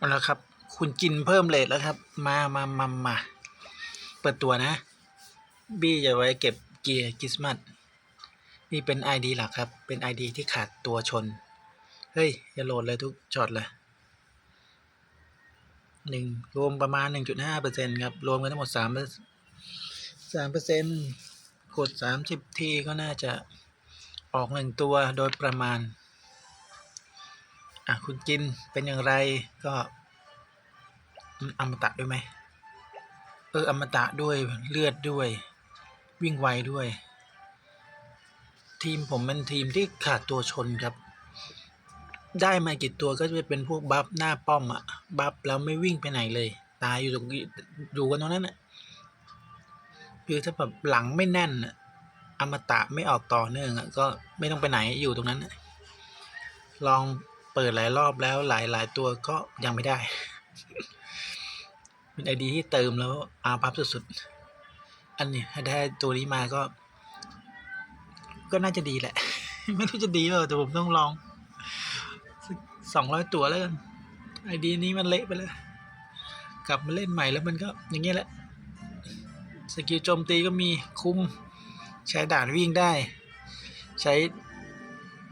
เอาละครับ คุณกินเพิ่มเลทแล้วครับ มามามามาเปิดตัวนะ บี้จะไว้เก็บเกียร์คริสต์มาสนี่เป็น ID หลักครับ เป็น ID ที่ขาดตัวชน เฮ้ย อย่าโหลดเลยทุกช็อตเลยหนึ่งรวมประมาณ 1.5เปอร์เซ็นครับ รวมกันทั้งหมด3 3เปอร์เซ็นกด 30 ทีก็น่าจะออกหนึ่งตัวโดยประมาณ อะคุณกินเป็นอย่างไรก็มันอมตะด้วยไหมเอออมตะด้วยเลือดด้วย วิ่งไวด้วย ทีมผมเป็นทีมที่ขาดตัวชนครับ ได้มากี่ตัวก็จะเป็นพวกบัฟหน้าป้อมอะบัฟแล้วไม่วิ่งไปไหนเลย ตายอยู่ตรงนี้อยู่กันตรงนั้นอะคือถ้าแบบหลังไม่แน่นอะอมตะไม่ออกต่อเนื่องอะก็ไม่ต้องไปไหนอยู่ตรงนั้นลอง เปิดหลายรอบแล้วหลายหลายตัวก็ยังไม่ได้ เป็นไอดีที่เติมแล้วอาพับสุดๆ อันนี้ถ้าได้ตัวนี้มาก็ ก็น่าจะดีแหละ ไม่รู้จะดีเปล่าแต่ผมต้องลองสองร้อยตัวแล้วกันไอดีนี้มันเละไปแล้ว กลับมาเล่นใหม่แล้วมันก็อย่างเงี้ยแหละ สกิลโจมตีก็มีคุ้มใช้ด่านวิ่งได้ ใช้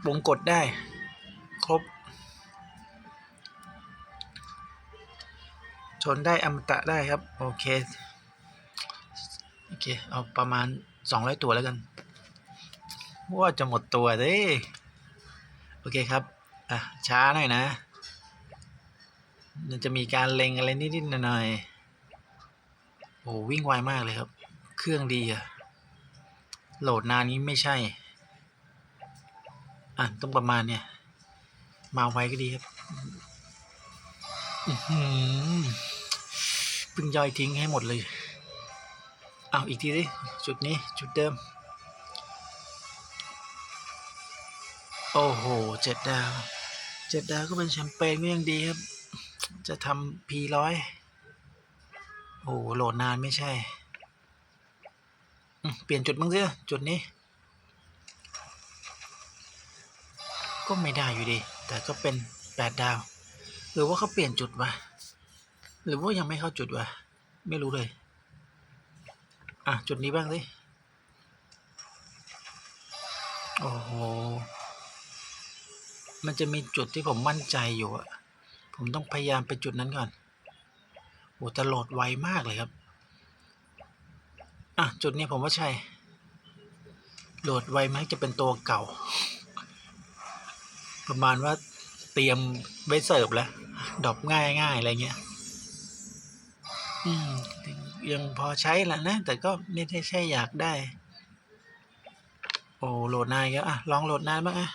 วงกดได้ ครบ ชนได้อมตะได้ครับ โอเค โอเค เอาประมาณสองร้อยตัวแล้วกัน ว่าจะหมดตัวเด้โอเคครับ อะ ช้าหน่อยนะมันจะมีการเล็งอะไรนิดๆหน่อยๆโอ้วิ่งไวมากเลยครับ เครื่องดีอะโหลดนานนี้ไม่ใช่ อะ ต้องประมาณเนี่ย มาไวก็ดีครับ อื้อหือเพิ่งย่อยทิ้งให้หมดเลยเอาอีกทีสิจุดนี้จุดเดิม โอ้โหเจ็ดดาวเจ็ดดาวก็เป็นแชมเปญก็ยังดีครับ จะทำพีร้อยโอ้โหโหลดนานไม่ใช่ เปลี่ยนจุดบ้างสิจุดนี้ ก็ไม่ได้อยู่ดี แต่ก็เป็นแปดดาว รือว่าเขาเปลี่ยนจุดวะหรือว่ายังไม่เข้าจุดวะไม่รู้เลย อะ จุดนี้บ้างสิโอ้โห มันจะมีจุดที่ผมมั่นใจอยู่อะผมต้องพยายามไปจุดนั้นก่อนโอ้แต่โหลดไวมากเลยครับ อะ จุดนี้ผมว่าใช่ โหลดไวมากจะเป็นตัวเก่า ประมาณว่าเตรียมไว้เสิร์ฟแล้ว ดอปง่ายง่ายอะไรเงี้ยอืมยังพอใช้แหละนะ แต่ก็ไม่ได้ใช่อยากได้ โอ้โหลดนานก็อะ ลองโหลดนานบ้างอะ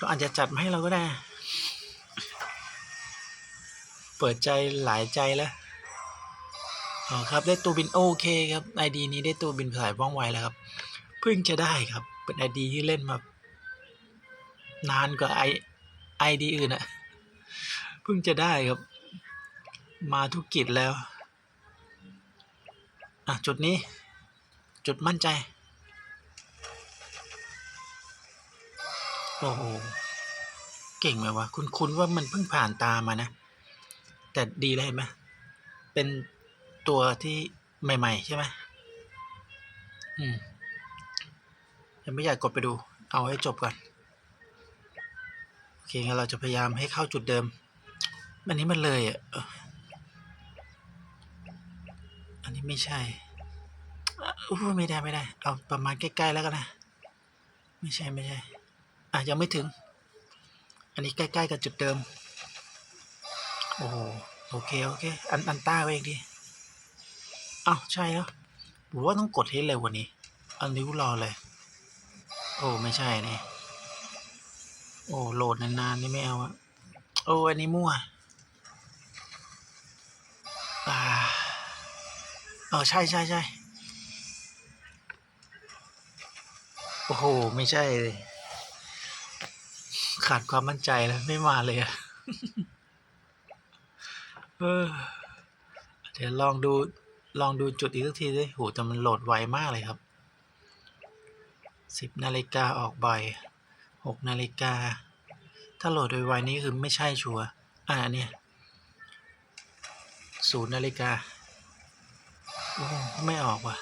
ก็อาจจะจัดมาให้เราก็ได้ เปิดใจหลายใจแล้วอ๋อครับได้ตัวบินโอเคครับไอดีนี้ได้ตัวบินสายว่องไวแล้วครับเพิ่งจะได้ครับ เป็นไอดีที่เล่นมานานกว่าไอไอดีอื่นอะ พิ่งจะได้ครับ มาทุกกิจแล้ว อะ จุดนี้ จุดมั่นใจ โอ้โห เก่งไหมวะ คุณคุณว่ามันเพิ่งผ่านตามานะ แต่ดีเลยเห็นไหมเป็นตัวที่ใหม่ ๆ ใช่ไหมอืมยังไม่อยากกดไปดู เอาให้จบก่อน โอเคงั้นเราจะพยายามให้เข้าจุดเดิม อันนี้มันเลยอะอันนี้ไม่ใช่อู้ไม่ได้ไม่ได้ เอาประมาณใกล้ๆแล้วกันนะ ไม่ใช่ไม่ใช่อะยังไม่ถึง อันนี้ใกล้ๆกับจุดเดิม โอ้โหโอเคโอเค อันอันต้าไว้เองดีอ้าวใช่แล้วผมว่าต้องกดให้เร็วกว่านี้ อันนิ้วรอเลย โอ้ไม่ใช่นี่ โอ้โหลดนานๆนี่ไม่เอาอะโอ้อันนี้มั่ว เออใช่ใช่ใช่โอ้โห ไม่ใช่เลยขาดความมั่นใจแล้วไม่มาเลยอะเออเดี๋ยวลองดูลองดูจุดอีกสักทีสิโหแต่มันโหลดไวมากเลยครับสิบนาฬิกาออกบ่อยหกนาฬิกา ถ้าโหลดโดยไวนี้คือไม่ใช่ชัวร์อ่าเนี่ยศูนย์นาฬิกา ไม่ออกว่ะ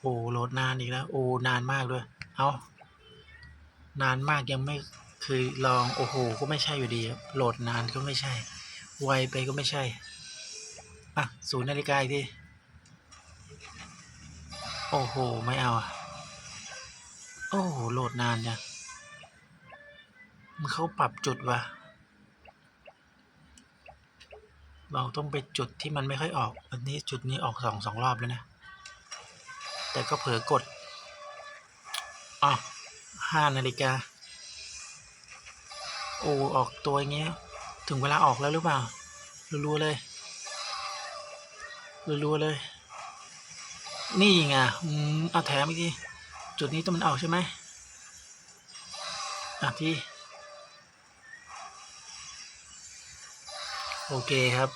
โอ้โหลดนานอีกแล้ว โอ้ นานมากด้วย เอานานมากยังไม่เคยลอง โอ้โห ก็ไม่ใช่อยู่ดี โหลดนานก็ไม่ใช่ ไวไปก็ไม่ใช่ อะศูนย์นาฬิกาอีกทีโอ้โห ไม่เอาอะ โอ้โห โหลดนานจังมันเขาปรับจุดว่ะ เราต้องไปจุดที่มันไม่ค่อยออก อันนี้จุดนี้ออกสองสองรอบแล้วนะ แต่ก็เผลอกดอ๋อห้านาฬิกา โอ้ออกตัวอย่างเงี้ย ถึงเวลาออกแล้วหรือเปล่ารู้ๆเลยรู้ๆเลย นี่ไง อืม เอาแถมอีกที จุดนี้ต้องมันออกใช่ไหมอะพี่ โอเคครับ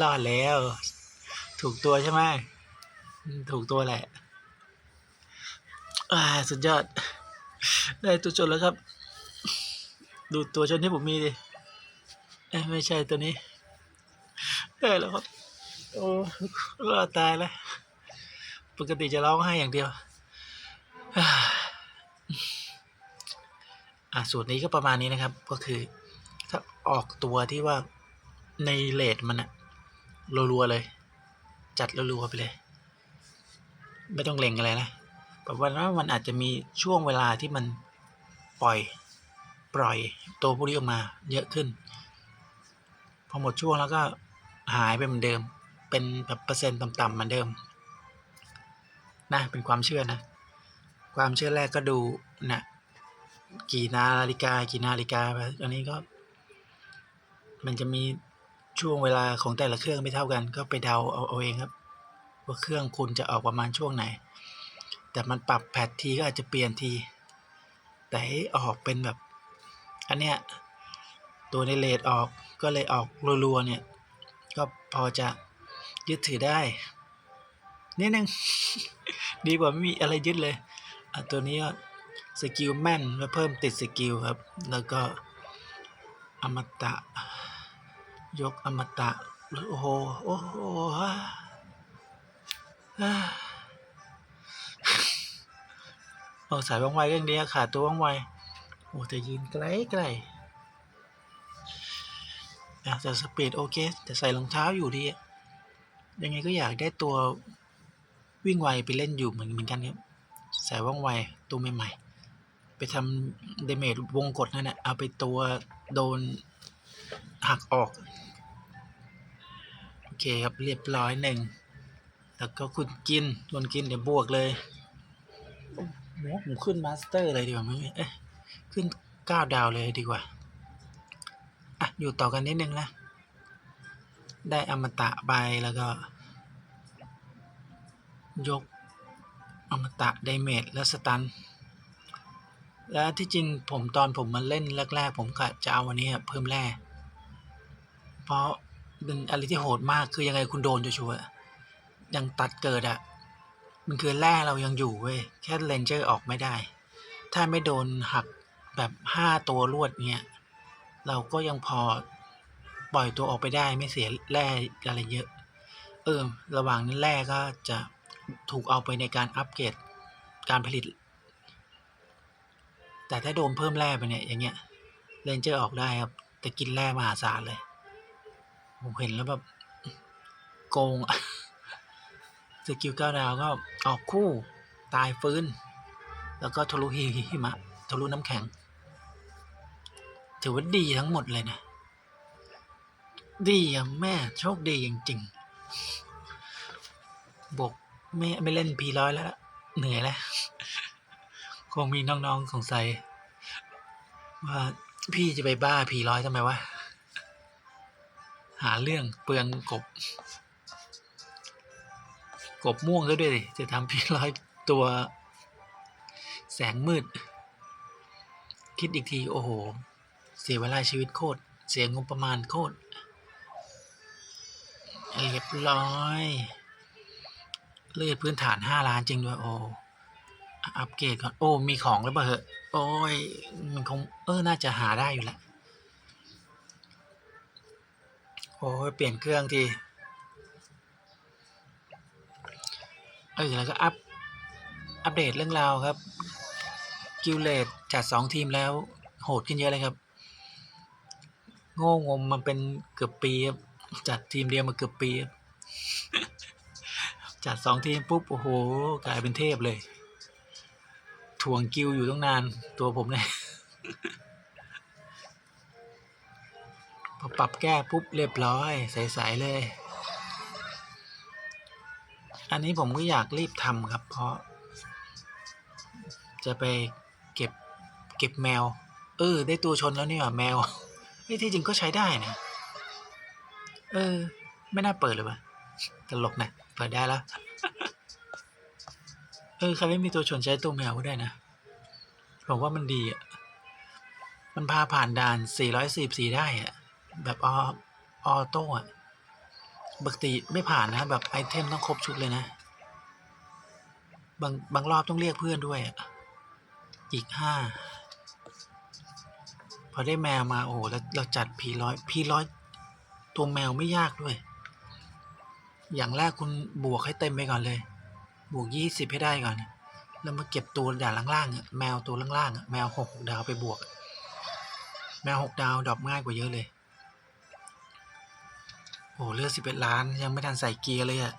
รอดแล้ว ถูกตัวใช่ไหมถูกตัวแหละ อ่า สุดยอด ได้ตัวชนแล้วครับ ดูตัวชนที่ผมมีดิไม่ใช่ตัวนี้ ได้แล้วครับ โอ้รอดตายแล้ว ปกติจะร้องไห้อย่างเดียวอะสูตรนี้ก็ประมาณนี้นะครับ ก็คือ ออกตัวที่ว่าในเลทมันอะรัวๆเลย จัดรัวๆไปเลย ไม่ต้องเล็งอะไรนะแบบว่ามันอาจจะมีช่วงเวลาที่มันปล่อยปล่อยตัวพวกนี้ออกมาเยอะขึ้น พอหมดช่วงแล้วก็หายไปเหมือนเดิม เป็นแบบเปอร์เซ็นต์ต่ำๆเหมือนเดิมนะเป็นความเชื่อนะ ความเชื่อแรกก็ดูนะกี่นาฬิกากี่นาฬิกาไปอันนี้ก็ มันจะมีช่วงเวลาของแต่ละเครื่องไม่เท่ากัน ก็ไปเดาเอาเอาเองครับ ว่าเครื่องคุณจะออกประมาณช่วงไหน แต่มันปรับแพททีก็อาจจะเปลี่ยนที แต่ให้ออกเป็นแบบ อันเนี้ยตัวในเลทออกก็เลยออกรัวๆเนี่ย ก็พอจะยึดถือได้นิดนึง ดีกว่าไม่มีอะไรยึดเลยตัวนี้ก็สกิลแม่นแล้วเพิ่มติดสกิลครับ แล้วก็อมตะ ยกอมตะโอ้โหโอ้โหอ่าอ่าเอาสายว่องไวก็ยังดีอะขาดตัวว่องไวโอ้แต่ยืนไกลไกลอยากจะสปีดโอเค แต่ใส่รองเท้าอยู่ดี ยังไงก็อยากได้ตัววิ่งไวไปเล่นอยู่เหมือนเหมือนกันครับใส่ว่องไวตัวใหม่ๆ ไปทำเดเมจวงกดนั่นแหละเอาไปตัวโดนหักออก เคครับเรียบร้อยหนึ่งแล้วก็คุณกินคุณกินเดี๋ยวบวกเลยโอ้โหผมขึ้นมาสเตอร์เลยดีกว่าไหมเอ๊ะขึ้นเก้าดาวเลยดีกว่าอะอยู่ต่อกันนิดนึงนะได้อมตะไปแล้วก็ ยกอมตะไดเมจและสตัน แล้วที่จริงผมตอนผมมาเล่นแรกๆ ผมกะจะเอาวันนี้เพิ่มแร่เพราะ เป็นอะไรที่โหดมากคือยังไงคุณโดนจะชัวร์ยังตัดเกิดอะมันคือแร่เรายังอยู่เว้ยแค่เลนเจอร์ออกไม่ได้ ถ้าไม่โดนหักแบบห้าตัวรวดเนี้ยเราก็ยังพอปล่อยตัวออกไปได้ไม่เสียแร่อะไรเยอะ เออ ระหว่างนั้นแร่ก็จะถูกเอาไปในการอัปเกรดการผลิต แต่ถ้าโดนเพิ่มแร่ไปเนี่ยอย่างเงี้ยเลนเจอร์ออกได้ครับ แต่กินแร่มหาศาลเลย ผมเห็นแล้วแบบโกงสกิลเก้าดาวก็ออกคู่ตายฟื้น แล้วก็ทะลุหิมะทะลุน้ำแข็ง ถือว่าดีทั้งหมดเลยนะ ดีอะแม่โชคดีจริงๆบกไม่ไม่เล่นพีร้อยแล้วเหนื่อยแล้ว คงมีน้องๆสงสัยว่าพี่จะไปบ้าพีร้อยทำไมวะ หาเรื่องเปลืองกบ กบม่วงซะด้วยดิจะทำพีร้อยตัว แสงมืด คิดอีกที โอ้โห เสียเวลาชีวิตโคตร เสียงบประมาณโคตร เรียบร้อยเลือดพื้นฐานห้าล้านจริงด้วย โอ้อัปเกรดก่อน โอ้ มีของหรือเปล่าเหอะ โอ้ยมันคง เออ น่าจะหาได้อยู่แหละ โอ้ยเปลี่ยนเครื่องทีเออแล้วก็อัปอัปเดตเรื่องราวครับ กิลเลตจัดสองทีมแล้วโหดขึ้นเยอะเลยครับ โง่งมมันเป็นเกือบปีครับจัดทีมเดียวมาเกือบปีครับจัดสองทีมปุ๊บ โอ้โห กลายเป็นเทพเลย ถ่วงกิวอยู่ตั้งนานตัวผมเนี่ย พอปรับแก้ปุ๊บเรียบร้อย ใสๆเลย อันนี้ผมก็อยากรีบทำครับ เพราะ จะไปเก็บเก็บแมว เออ ได้ตัวชนแล้วนี่หว่าแมวเฮ้ที่จริงก็ใช้ได้นะ เออ ไม่น่าเปิดเลยวะตลกนะ เปิดได้แล้ว เออใครไม่มีตัวชนใช้ตัวแมวก็ได้นะ ผมว่ามันดีอะ มันพาผ่านด่าน 444 ได้อะ แบบออออโต้อะปกติไม่ผ่านนะ แบบไอเทมต้องครบชุดเลยนะ บางบางรอบต้องเรียกเพื่อนด้วยอีกห้าพอได้แมวมาโอ้โหแล้วเราจัดพีร้อยพีร้อยตัวแมวไม่ยากด้วย อย่างแรกคุณบวกให้เต็มไปก่อนเลย บวกยี่สิบให้ได้ก่อนแล้วมาเก็บตัวด่านล่างๆแมวตัวล่างๆแมวหกดาวไปบวก แมวหกดาวดรอปง่ายกว่าเยอะเลย โอ้เลือดสิบเอ็ดล้านยังไม่ทันใส่เกียร์เลยอะ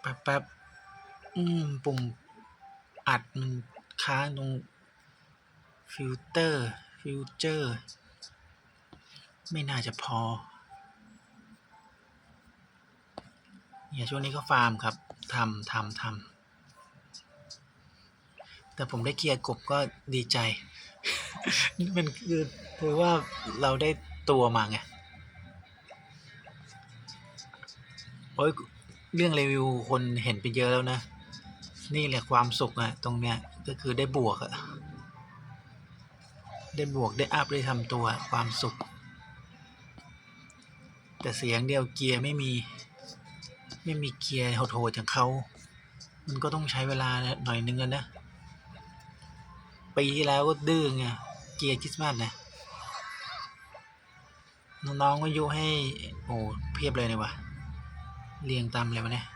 แป๊บแป๊บอืม ปุ่มอัดมันค้างตรงฟิลเตอร์ฟิลเจอร์ ไม่น่าจะพอ เนี่ยช่วงนี้ก็ฟาร์มครับทำทำทำแต่ผมได้เกียร์กบก็ดีใจ มันคือถือว่าเราได้ตัวมาไงโอ้ยเรื่องรีวิวคนเห็นไปเยอะแล้วนะ นี่แหละความสุขอะตรงเนี้ยก็คือได้บวกอะได้บวกได้อัพได้ทำตัวความสุข แต่เสียงเดียวเกียร์ไม่มี ไม่มีเกียร์โหดๆอย่างเขา มันก็ต้องใช้เวลาหน่อยนึงนะ ปีที่แล้วก็ดื้อไงเกียร์คริสต์มาสนะน้องๆก็ยุให้โอ้เพียบเลยเนี่ยวะเรียงตามเลยวะเนี่ย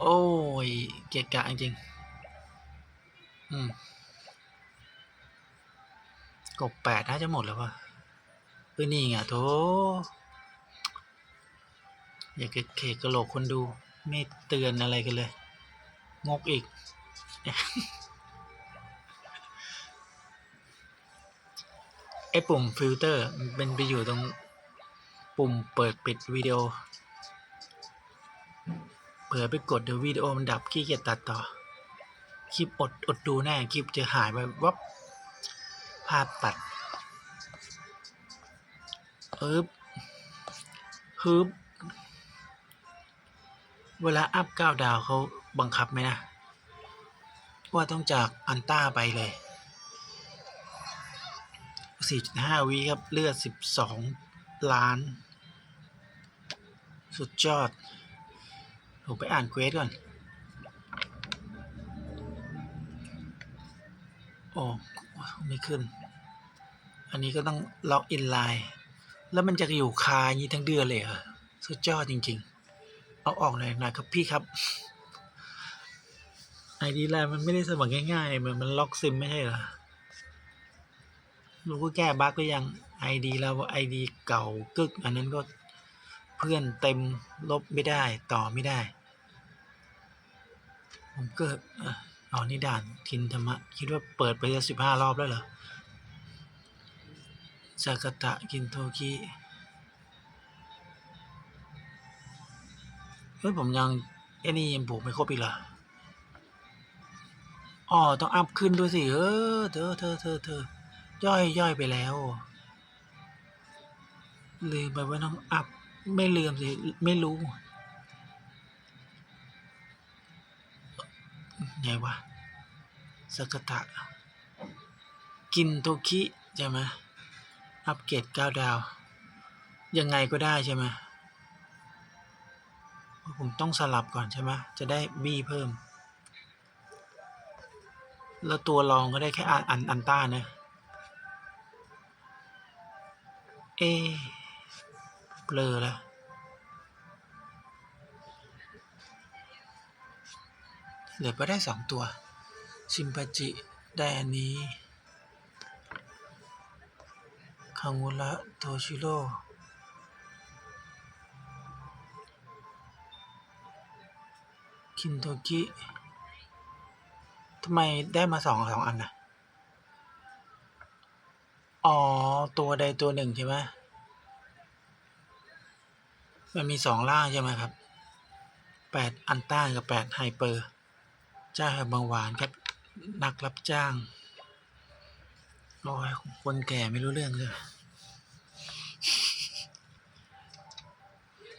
โอ้ย เกะกะจริงอืมกบแปดน่าจะหมดแล้ววะเออนี่ไงโถอย่าเกะเขกกระโหลกคนดู ไม่เตือนอะไรกันเลย งกอีก ไอปุ่มฟิลเตอร์มันเป็นไปอยู่ตรงปุ่มเปิดปิดวิดีโอ เผื่อไปกดเดี๋ยววิดีโอมันดับขี้เกียจตัดต่อ คลิปอดอดดูแน่คลิปจะหายไปวับภาพตัดอึบฮึบเวลาอัพก้าดาวเขา บังคับไหมนะ ว่าต้องจากอันต้าไปเลย 4.5 วิครับ เลือด 12 ล้าน สุดยอด ผมไปอ่านเควสก่อน โอ้ไม่ขึ้น อันนี้ก็ต้องล็อกอินไลน์แล้วมันจะอยู่คาอย่างนี้ทั้งเดือนเลยเหรอสุดยอดจริง ๆ เอาออกหน่อยนะครับพี่ครับ ไอดีไลนมันไม่ได้สมัครง่ายๆมันมันล็อกซิมไม่ใช่เหรอรู้ก็แก้บั๊กก็ยังไอดีแล้วไอดีเก่ากึก อันนั้นก็เพื่อนเต็มลบไม่ได้ต่อไม่ได้ ผมกิดอ๋อนี่ด่านทินธรรมะ คิดว่าเปิดไปจะสิบห้ารอบแล้วเหรอจากาตะกินโทกิเฮ้ยผมยังไอ้นี่ยังผูกไม่ครบอีกเหรอ อ๋อต้องอัพขึ้นด้วยสิเออเธอเธอเธอเธอย่อยย่อยไปแล้วลืมไปว่าต้องอัพไม่ลืมสิไม่รู้ไงวะสกตะ กินโตคิใช่ไหมอัปเกรดเก้าดาว ยังไงก็ได้ใช่ไหมผมต้องสลับก่อนใช่ไหมจะได้บี้เพิ่ม แล้วตัวรองก็ได้แค่อันอันอันต้านะ เอเบลอแล้วเหลือไปได้สองตัว ชิมปาจิ ได้อันนี้คังุระโทชิโร่คินโตกิ ทำไมได้มาสองสองอันนะอ๋อ ตัวใดตัวหนึ่งใช่ไหมมันมีสองล่างใช่ไหมครับแปดอันต้ากับแปดไฮเปอร์เจ้าบางหวานครับ นักรับจ้าง โอ้ย คนแก่ไม่รู้เรื่องเลย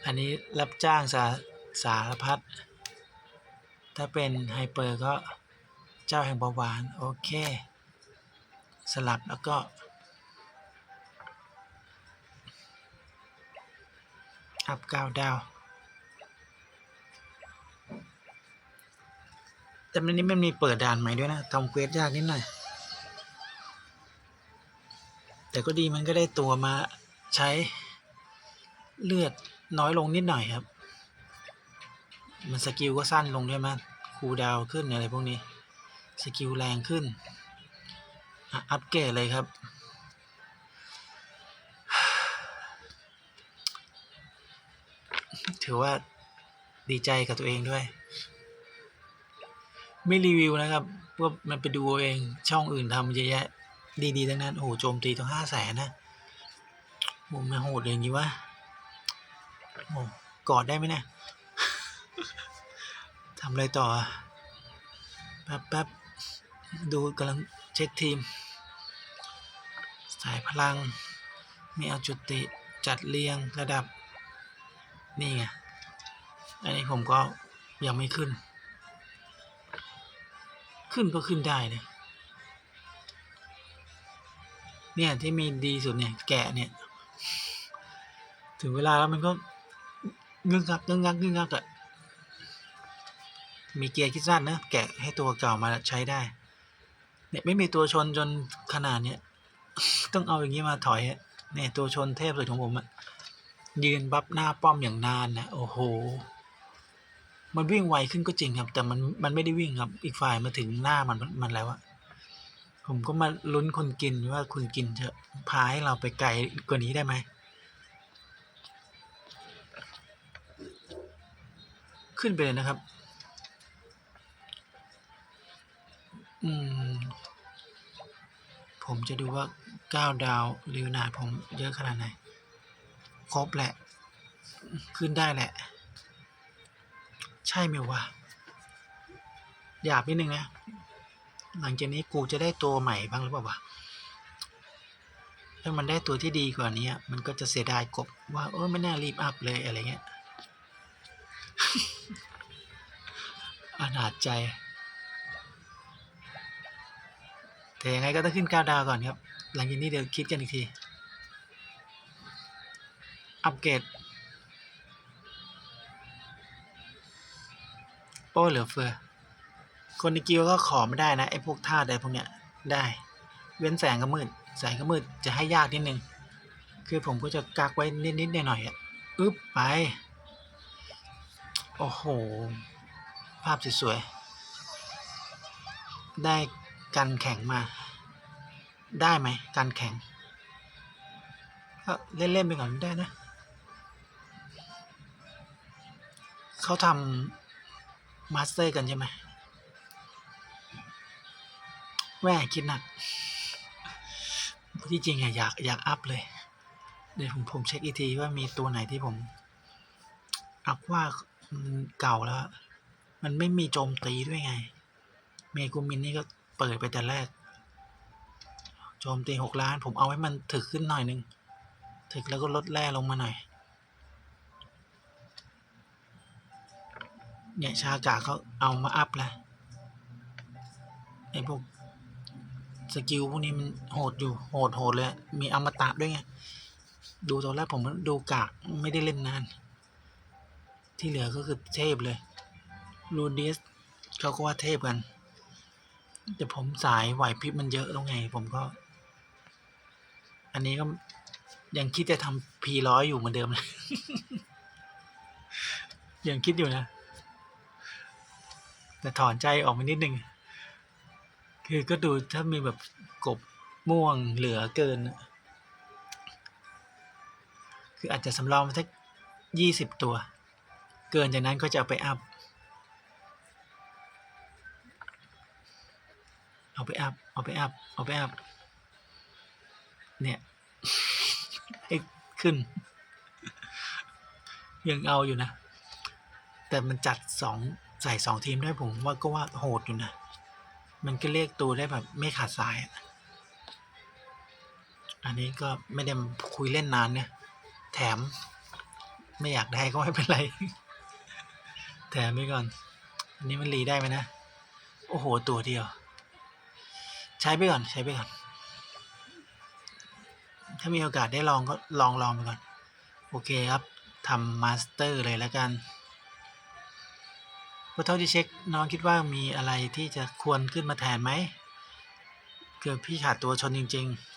อันนี้รับจ้างสาสารพัด ถ้าเป็นไฮเปอร์ก็ จ้าแห่งเบาหวาน โอเค สลับแล้วก็อัพก้าดาว แต่มันนี้มันมีเปิดด่านใหม่ด้วยนะทำเควสยากนิดหน่อย แต่ก็ดีมันก็ได้ตัวมาใช้เลือดน้อยลงนิดหน่อยครับ มันสกิลก็สั้นลงด้วยมั้ยคูดาวขึ้นอะไรพวกนี้ สกิลแรงขึ้นอะอัปเกรดเลยครับ ถือว่าดีใจกับตัวเองด้วย ไม่รีวิวนะครับว่ามันไปดูเองช่องอื่นทำเยอะแยะ ดีๆทั้งนั้นโอ้โหโจมตีต้องห้าแสนนะโอ้มันโหดอย่างนี้วะโอ้กอดได้ไหมเนี่ยทำอะไรต่อแป๊บแป๊บ ดูกำลังเช็คทีม สายพลัง มีเอาจุติจัดเรียงระดับ นี่ไง อันนี้ผมก็ยังไม่ขึ้น ขึ้นก็ขึ้นได้เลยเนี่ย ที่มีดีสุดเนี่ย แกะเนี่ย ถึงเวลาแล้วมันก็งึกงักงึกงักงึกงักอะมีเกียร์คิดสั้นนะ แกะให้ตัวเก่ามาใช้ได้ เนี่ยไม่มีตัวชนจนขนาดเนี้ยต้องเอาอย่างนี้มาถอยเนี่ยตัวชนเทพสุดของผมอะยืนบับหน้าป้อมอย่างนานนะโอ้โห มันวิ่งไวขึ้นก็จริงครับ แต่มันมันไม่ได้วิ่งครับ อีกฝ่ายมาถึงหน้ามันมันแล้วอะผมก็มาลุ้นคนกินว่าคุณกินจะพาให้เราไปไกลกว่านี้ได้ไหมขึ้นไปเลยนะครับ ผมจะดูว่าเก้าดาวริวนาผมเยอะขนาดไหน ครบแหละ ขึ้นได้แหละ ใช่ไหมวะหยาบนิดนึงนะ หลังจากนี้กูจะได้ตัวใหม่บ้างหรือเปล่าวะถ้ามันได้ตัวที่ดีกว่านี้มันก็จะเสียดายกบว่าเออไม่น่ารีบอัพเลยอะไรเงี้ยอนาจใจ แต่ยังไงก็ต้องขึ้นเก้าดาวก่อนครับ หลังจากนี้เดี๋ยวคิดกันอีกที อัปเกรดโอ้เหลือเฟือ คนในกิลก็ขอไม่ได้นะ ไอ้พวกธาตุอะไรพวกเนี้ย ได้ เว้นแสงกับมืด แสงกับมืดจะให้ยากนิดนึง คือผมก็จะกักไว้นิดๆหน่อยๆอะอึ๊บไป โอ้โห ภาพสวยๆได้ กันแข็งมา ได้ไหมกันแข็งก็เล่นๆไปก่อนได้นะ เขาทำมาสเตอร์กันใช่ไหมแม่คิดหนักที่จริงอะอยากอยากอัพเลย เดี๋ยวผมผมเช็คอีกทีว่ามีตัวไหนที่ผม อัพว่ามันเก่าแล้ว มันไม่มีโจมตีด้วยไง เมกูมินนี่ก็ ปิดไปแต่แรก โจมตีหกล้าน ผมเอาให้มันถึกขึ้นหน่อยนึง ถึกแล้วก็ลดแร่ลงมาหน่อย เนี่ยชากาเขาเอามาอัพแล้วไอ้พวกสกิลพวกนี้มันโหดอยู่ โหดโหดเลย มีอมตะด้วยไง ดูตอนแรกผมดูกากไม่ได้เล่นนาน ที่เหลือก็คือเทพเลย รูดิสเขาก็ว่าเทพกัน แต่ผมสายไหวพริบมันเยอะแล้วไง ผมก็ อันนี้ก็ยังคิดจะทำพีร้อยอยู่เหมือนเดิมเลยยังคิดอยู่นะแต่ถอนใจออกมานิดนึง คือก็ดูถ้ามีแบบกบม่วงเหลือเกิน คืออาจจะสำรองสักยี่สิบตัว เกินจากนั้นก็จะเอาไปอัพ เอาไปอัพ เอาไปอัพ เอาไปอัพ เนี่ย ให้ขึ้น ยังเอาอยู่นะ แต่มันจัดสองใส่สองทีมได้ผมว่าก็ว่าโหดอยู่นะ มันก็เรียกตัวได้แบบไม่ขาดสาย อันนี้ก็ไม่ได้คุยเล่นนานเนี่ย แถมไม่อยากได้ก็ไม่เป็นไร แถมไปก่อน อันนี้มันรีได้ไหมนะ โอ้โห ตัวเดียว ใช้ไปก่อนใช้ไปก่อน ถ้ามีโอกาสได้ลองก็ลองลองไปก่อน โอเคครับทำมาสเตอร์เลยแล้วกันพอเท่าที่เช็คน้องคิดว่ามีอะไรที่จะควรขึ้นมาแทนไหมเกิดพี่ขาดตัวชนจริง ๆ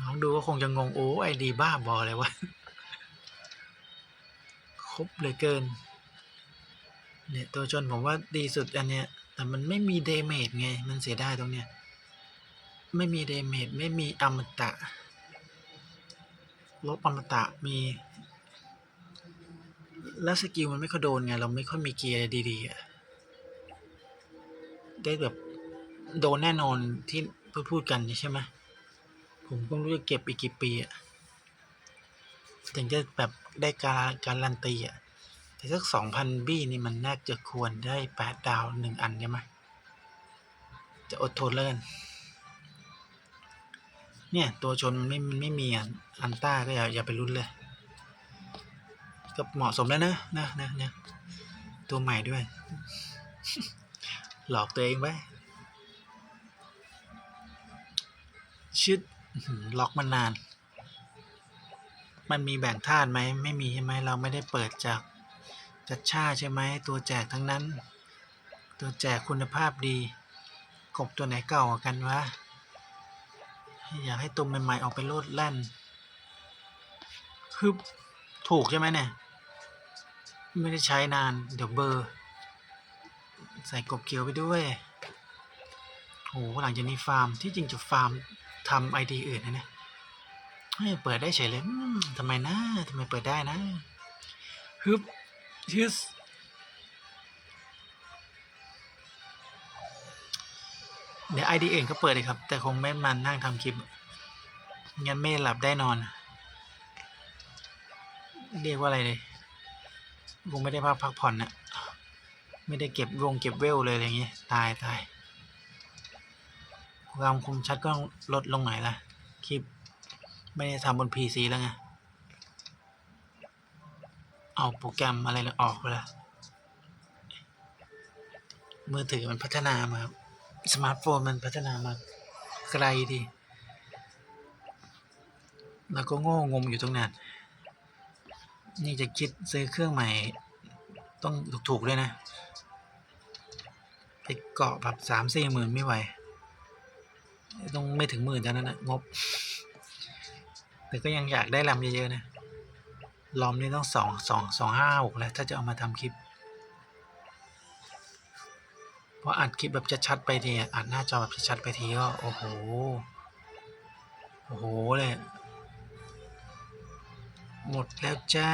น้องดูก็คงจะงงโอ้ไอดีบ้าบอเลยวะ รบเหลยเกิน เนี่ยตัวชนผมว่าดีสุดอันเนี้ย แต่มันไม่มีเดเมจไง มันเสียไดายตรงเนี้ย ไม่มีเดเมจไม่มีอมตะ ลบอมตะมี แล้วสกิลมันไม่ค่อยโดนไง เราไม่ค่อยมีเกียร์ดีๆอะได้แบบโดนแน่นอนที่พูดพูดกันใช่ไหมผมก็ไม่รู้จะเก็บอีกกี่ปีอะ ถึงจะแบบได้การการันตีอะแต่สักสองพันบี้นี่มันน่าจะควรได้แปดดาวหนึ่งอันใช่ไหมจะอดทนแล้วกันเนี่ย ตัวชนมันไม่มันไม่มีอะอันต้าก็อย่าอย่าไปรุ้นเลย ก็เหมาะสมแล้วนะนะนะนะตัวใหม่ด้วย หลอกตัวเองไว้ชืดหล็อกมานาน มันมีแบ่งธาตุไหมไม่มีใช่ไหมเราไม่ได้เปิดจากจัดชาใช่ไหมตัวแจกทั้งนั้น ตัวแจกคุณภาพดี กบตัวไหนเก่ากันวะอยากให้ตุ่มใหม่ๆออกไปโลดแล่นคือถูกใช่ไหมเนี่ยไม่ได้ใช้นาน เดี๋ยวเบอร์ ใส่กบเขียวไปด้วยโหหลังจากนี้ฟาร์มที่จริงจะฟาร์มทำไอดีอื่นนะเนี่ย เฮ้ยเปิดได้เฉยเลยทำไมนะทำไมเปิดได้นะฮึบฮึสเดี๋ยวไอดีอื่นก็เปิดเลยครับ แต่คงไม่มานั่งทำคลิป งั้นไม่หลับได้นอน เรียกว่าอะไรเลยคงไม่ได้พักพักผ่อนนะไม่ได้เก็บวงเก็บเวลเลยอะไรอย่างเงี้ยตายตายความคมชัดก็ลดลงหน่อยละคลิป ไม่ได้ทำบน PC แล้วไง เอาโปรแกรมอะไรออกไปแล้วมือถือมันพัฒนามาครับสมาร์ทโฟนมันพัฒนามาไกลดีแล้วก็โง่งมอยู่ตรงนั้น นี่จะคิดซื้อเครื่องใหม่ ต้องถูกๆด้วยนะ ไปเกาะแบบสามสี่หมื่นไม่ไหว ต้องไม่ถึงหมื่นเท่านั้นนะงบ แต่ก็ยังอยากได้ลำเยอะๆนะลอมนี่ต้องสองสองสองห้าหกแล้วถ้าจะเอามาทำคลิป เพราะอัดคลิปแบบชัดๆไปทีอัดหน้าจอแบบชัดๆไปทีก็โอ้โห โอ้โหเลย หมดแล้วจ้า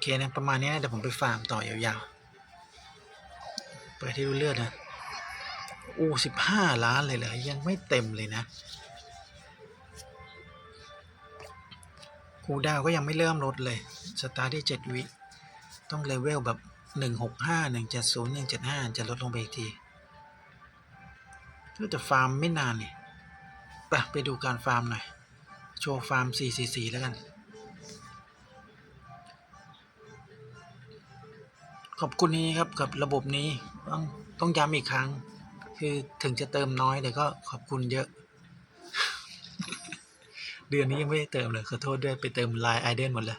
เคนะประมาณนี้นะเดี๋ยวผมไปฟาร์มต่อยาวๆไปที่ดูเลือดนะโอ้สิบห้าล้านเลยเหรอ ยังไม่เต็มเลยนะคูดาวก็ยังไม่เริ่มลดเลย สตาร์ทที่เจ็ดวิ ต้องเลเวลแบบหนึ่งหกห้าหนึ่งเจ็ดศูนย์หนึ่งเจ็ดห้าจะลดลงไปอีกทีก็จะฟาร์มไม่นานนี่ไปไปดูการฟาร์มหน่อย โชว์ฟาร์ม 444 แล้วกัน ขอบคุณนี้ครับกับระบบนี้ต้องต้องย้ำอีกครั้ง คือถึงจะเติมน้อยแต่ก็ขอบคุณเยอะ เดือนนี้ยังไม่ได้เติมเลยขอโทษด้วยไปเติมไลน์ไอเดนหมดเลย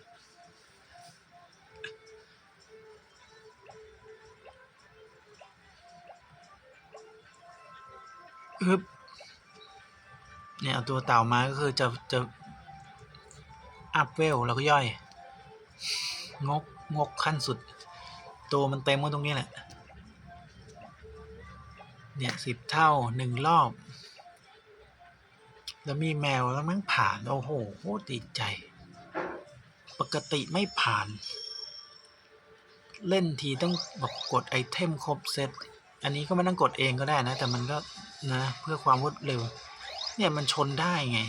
ฮึบเนี่ยเอาตัวเต่ามาก็คือจะจะอัพเวลแล้วก็ย่อย งก งกขั้นสุด ตัวมันเต็มก็ตรงนี้แหละ เนี่ยสิบเท่าหนึ่งรอบ แล้วมีแมวแล้วมันผ่าน โอ้โหโคตรดีใจ ปกติไม่ผ่าน เล่นทีต้องบอกกดไอเทมครบเซต อันนี้ก็ไม่ต้องกดเองก็ได้นะ แต่มันก็นะเพื่อความรวดเร็ว เนี่ยมันชนได้ไง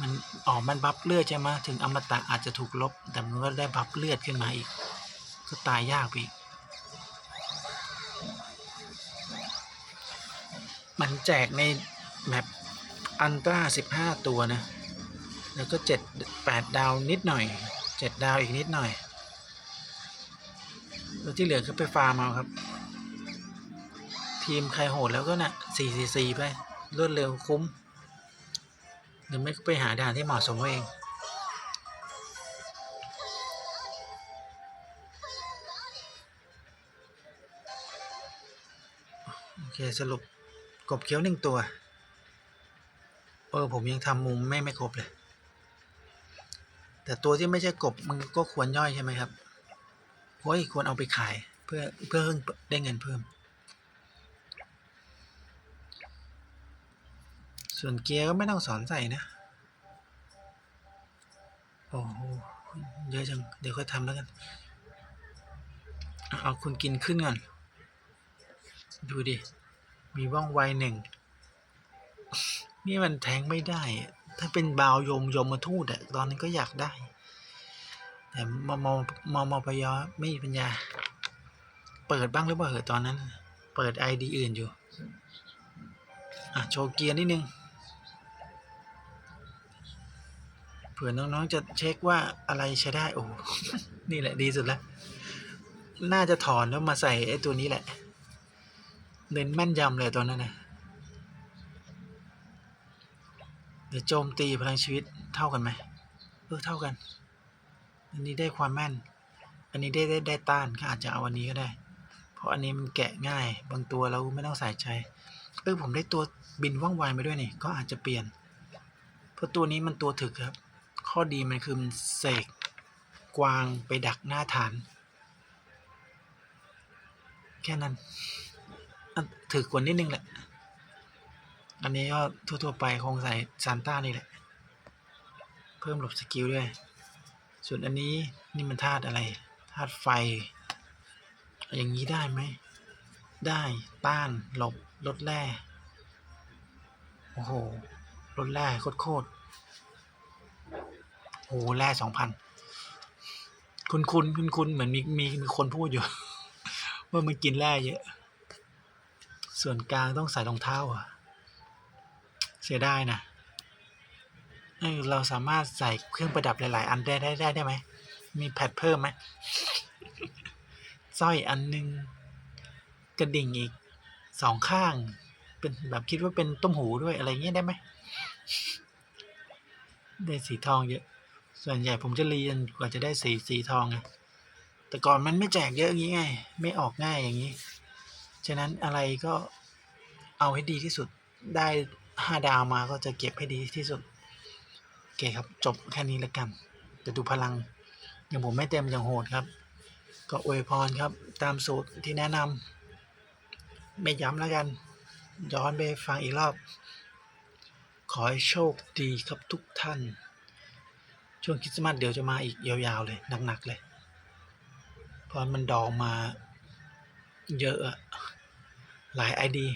มันออกมันบัฟเลือดใช่ไหมถึงอมตะอาจจะถูกลบ แต่มันก็ได้บัฟเลือดขึ้นมาอีก ก็ตายยากไปอีก มันแจกในแมปอันตราสิบห้าตัวนะ แล้วก็เจ็ดแปดดาวนิดหน่อยเจ็ดดาวอีกนิดหน่อย แล้วที่เหลือก็ไปฟาร์มเอาครับ ทีมใครโหดแล้วก็นะ่ะสี่สี่สี่ไป รวดเร็วคุ้ม หรือไม่ก็ไปหาด่านที่เหมาะสมเอง สรุปกบเขียวหนึ่งตัว เออ ผมยังทำมุมไม่ไม่ครบเลย แต่ตัวที่ไม่ใช่กบมันก็ควรย่อยใช่ไหมครับโอ้ยควรเอาไปขายเพื่อเพื่อเพิ่มได้เงินเพิ่ม ส่วนเกียร์ก็ไม่ต้องสอนใส่นะ โอ้โหเยอะจัง เดี๋ยวค่อยทำแล้วกัน เอาคุณกินขึ้นก่อน ดูดิ มีว่องไวหนึ่งนี่มันแทงไม่ได้ ถ้าเป็นบาวยมยมมาทูดอะตอนนี้นก็อยากได้ แต่มอมมอมอปยไม่มีปัญญา เปิดบ้างหรือเปล่าเหอตอนนั้น เปิดไอดีอื่นอยู่ อะ โชว์เกียร์นิดนึง เผื่อน้องๆจะเช็คว่าอะไรใช้ได้ โอ้โหนี่แหละดีสุดแล้วน่าจะถอนแล้วมาใส่ไอ้ตัวนี้แหละ เน้นแม่นยำเลยตอนนั้นนะเดี๋ยวโจมตีพลังชีวิตเท่ากันไหมเออเท่ากัน อันนี้ได้ความแม่น อันนี้ได้ได้ได้ต้านก็อาจจะเอาอันนี้ก็ได้ เพราะอันนี้มันแกะง่าย บางตัวเราไม่ต้องใส่ใจเออผมได้ตัวบินว่องไวมาด้วยนี่ก็อาจจะเปลี่ยน เพราะตัวนี้มันตัวถึกครับ ข้อดีมันคือมันเสกกวางไปดักหน้าฐาน แค่นั้น ถือกว่านิดนึงแหละ อันนี้ก็ทั่วๆไปคงใส่ซานต้านี่แหละ เพิ่มหลบสกิลด้วย ส่วนอันนี้นี่มันธาตุอะไรธาตุไฟ อย่างนี้ได้ไหม ได้ต้านหลบลดแร่โอ้โหลดแร่โคตรโคตรโอ้โหแร่สองพันคุณคุณคุณคุณเหมือนมีมีมีคนพูดอยู่ ว่ามันกินแร่เยอะ ส่วนกลางต้องใส่รองเท้าอะ เสียดายนะเออเราสามารถใส่เครื่องประดับหลาย ๆ อันได้ได้ได้ได้ไหม มีแพทเพิ่มไหมสร้อยอันหนึง กระดิ่งอีกสองข้าง เป็นแบบคิดว่าเป็นต้มหูด้วยอะไรเงี้ยได้ไหม ได้สีทองเยอะ ส่วนใหญ่ผมจะเรียนกว่าจะได้สีสีทองไงแต่ก่อนมันไม่แจกเยอะอย่างนี้ไง ไม่ออกง่ายอย่างนี้ ฉะนั้นอะไรก็เอาให้ดีที่สุดได้ห้าดาวมาก็จะเก็บให้ดีที่สุดโอเคครับจบแค่นี้แล้วกันจะดูพลังอย่างผมไม่เต็มอย่างโหดครับ ก็อวยพรครับ ตามสูตรที่แนะนำไม่ย้ำแล้วกัน ย้อนไปฟังอีกรอบ ขอให้โชคดีครับทุกท่าน ช่วงคริสต์มาสเดี๋ยวจะมาอีกยาวๆเลยหนักๆเลย เพราะมันดองมา เยอะอะหลายไอดี